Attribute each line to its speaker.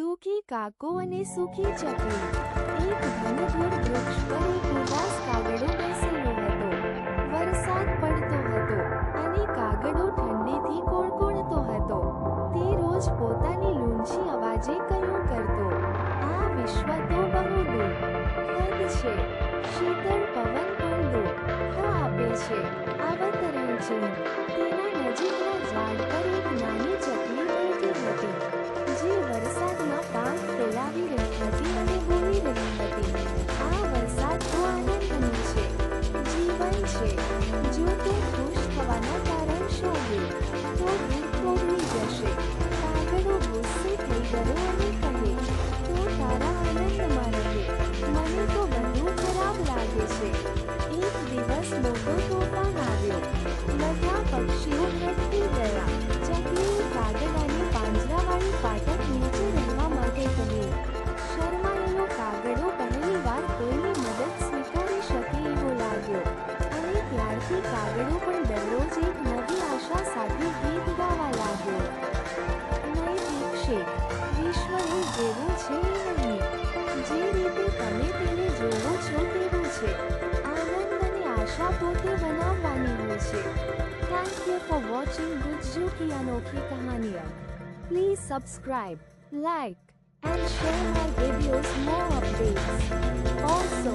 Speaker 1: દુઃખી કાકો અને સુખી ચકલી. એક ઘનઘોર વૃક્ષ પર એક ઉદાસ કાગડો બેસેલો હતો. વરસાદ પડતો હતો અને કાગડો ઠંડીથી કોળકોળતો હતો. તે રોજ પોતાની લૂંછી અવાજે કયું કરતો, આ વિશ્વ તો બહુ દૂર હદ છે. શીતળ પવન પણ દૂર આપે છે. અવતરણ ચિહ્ન તેના નજીકના ઝાડ પર એક નાની ચકલી છે. જો તે ખુશ થવાના કારણ શોધે કાગડો પણ દરરોજ એક નવી આશા સાથે ગીત ગાવા લાગ્યો નૈતિક શેખ વિશ્વ એ જેવું છે નહીં. જે રીતે તમે તેને જોવો છો તેવું છે. આનંદ અને આશા પોતે બનાવવાની હોય છે. Thank you for watching Gujju અનોખી કહાનીઓ please subscribe like and share my videos more updates. Also,